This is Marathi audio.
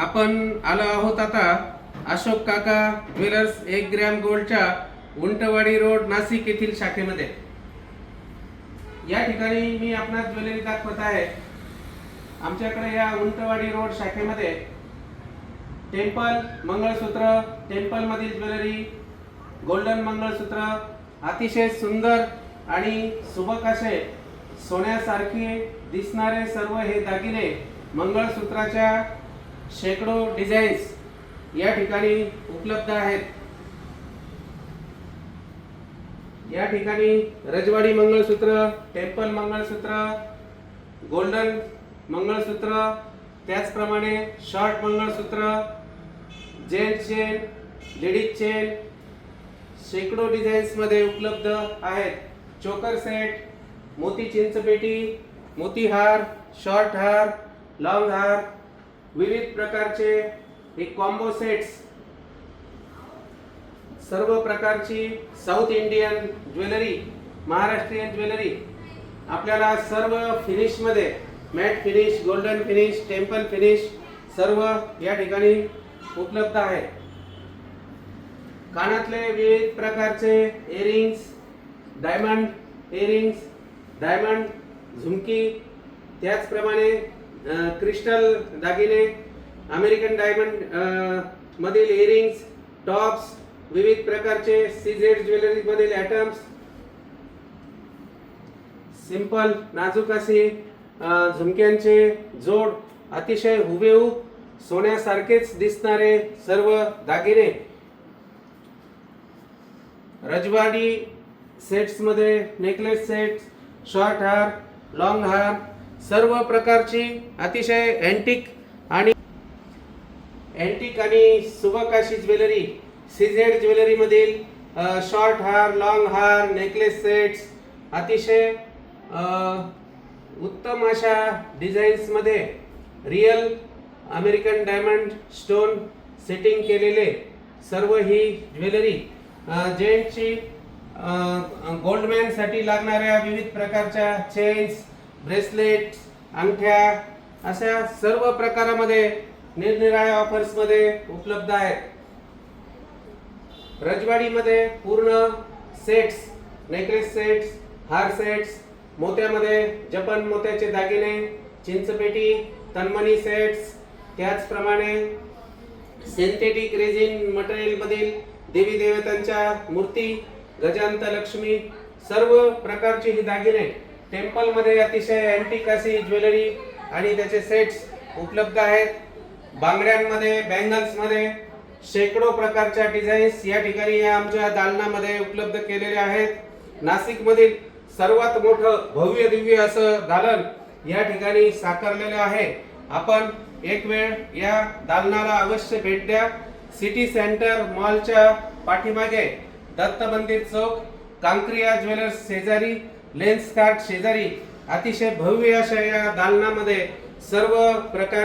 आपण आलो आहोत आता अशोक काका ज्वेलर्स एक ग्रॅम गोल्डच्या उंटवाडी रोड नाशिक येथील शाखेमध्ये. या ठिकाणी मी आपणास ज्वेलरी दाखवत आहे. आमच्याकडे या उंटवाडी रोड शाखेमध्ये टेम्पल मंगळसूत्र टेम्पलमधील ज्वेलरी गोल्डन मंगळसूत्र अतिशय सुंदर आणि सुबक असे सोन्यासारखे दिसणारे सर्व हे दागिने मंगळसूत्राच्या शेकडो डिझाईन्स या ठिकाणी उपलब्ध आहेत. या ठिकाणी रजवाडी मंगळसूत्र टेम्पल मंगळसूत्र गोल्डन मंगळसूत्र त्याचप्रमाणे short mangalsutra gents chain ladies chain शेकडो डिझाईन्समध्ये उपलब्ध आहेत. चोकर सेट मोती चिंचपेटी मोती हार शॉर्ट हार लॉंग हार विविध प्रकारचे हे कॉम्बो सेट्स सर्व प्रकारची South Indian jewellery Maharashtrian jewellery आपल्याला सर्व फिनिशमध्ये matte finish golden finish temple finish सर्व या ठिकाणी उपलब्ध आहे. कानातले विविध प्रकारचे earrings diamond earrings diamond jhumki त्याचप्रमाणे क्रिस्टल दागिने अमेरिकन डायमंड मधील इयरिंग्स टॉप्स विविध प्रकारचे सीझेड ज्वेलरी मधील ॲटम्स सिंपल नाजूक असे झुमक्यांचे जोड अतिशय हुबेहूब सोन्यासारखेच दिसणारे सर्व दागिने. रजवाडी सेट्समध्ये नेकलेस सेट्स शॉर्ट हार लॉंग हार सर्व प्रकारची अतिशय अँटिक आणि अँटिक आणि सुबक ज्वेलरी सीझेड ज्वेलरीमधील शॉर्ट हार लॉंग हार नेकलेस सेट्स अतिशय उत्तम अशा डिझाईन्समध्ये real American diamond stone setting केलेले सर्व ही ज्वेलरी जेंट्सची गोल्डमॅनसाठी लागणाऱ्या विविध प्रकारच्या चेन्स ब्रेसलेट अंगठ्या अशा सर्व प्रकारामध्ये निरनिराळ्या ऑफर्समध्ये उपलब्ध आहेत. रजवाडीमध्ये पूर्ण सेट्स नेकलेस सेट्स हार सेट्स मोत्यामध्ये जपान मोत्याचे दागिने चिंचपेटी तन्मणी सेट्स त्याचप्रमाणे सिंथेटिक रेझिन मटेरियलमधील देवी देवतांच्या मूर्ती गजांत लक्ष्मी सर्व प्रकारची ही दागिने टेम्पलमध्ये अतिशय अँटिक अशी ज्वेलरी आणि त्याचे सेट्स उपलब्ध आहेत. बांगड्यांमध्ये बँगल्समध्ये शेकडो प्रकारच्या डिझाईन्स या ठिकाणी या आमच्या दालनामध्ये उपलब्ध केलेल्या आहेत. नाशिक मधील सर्वात मोठं भव्य दिव्य असं दालन या ठिकाणी साकारलेलं आहे. आपण एक वेळ या दालनाला अवश्य भेट द्या. सिटी सेंटर मॉलच्या पाठीमागे दत्त मंदिर चौक कांक्रिया ज्वेलर्स शेजारी लेन्स कार्ड शेजारी अतिशय भव्य अशा या दालनामध्ये सर्व प्रकार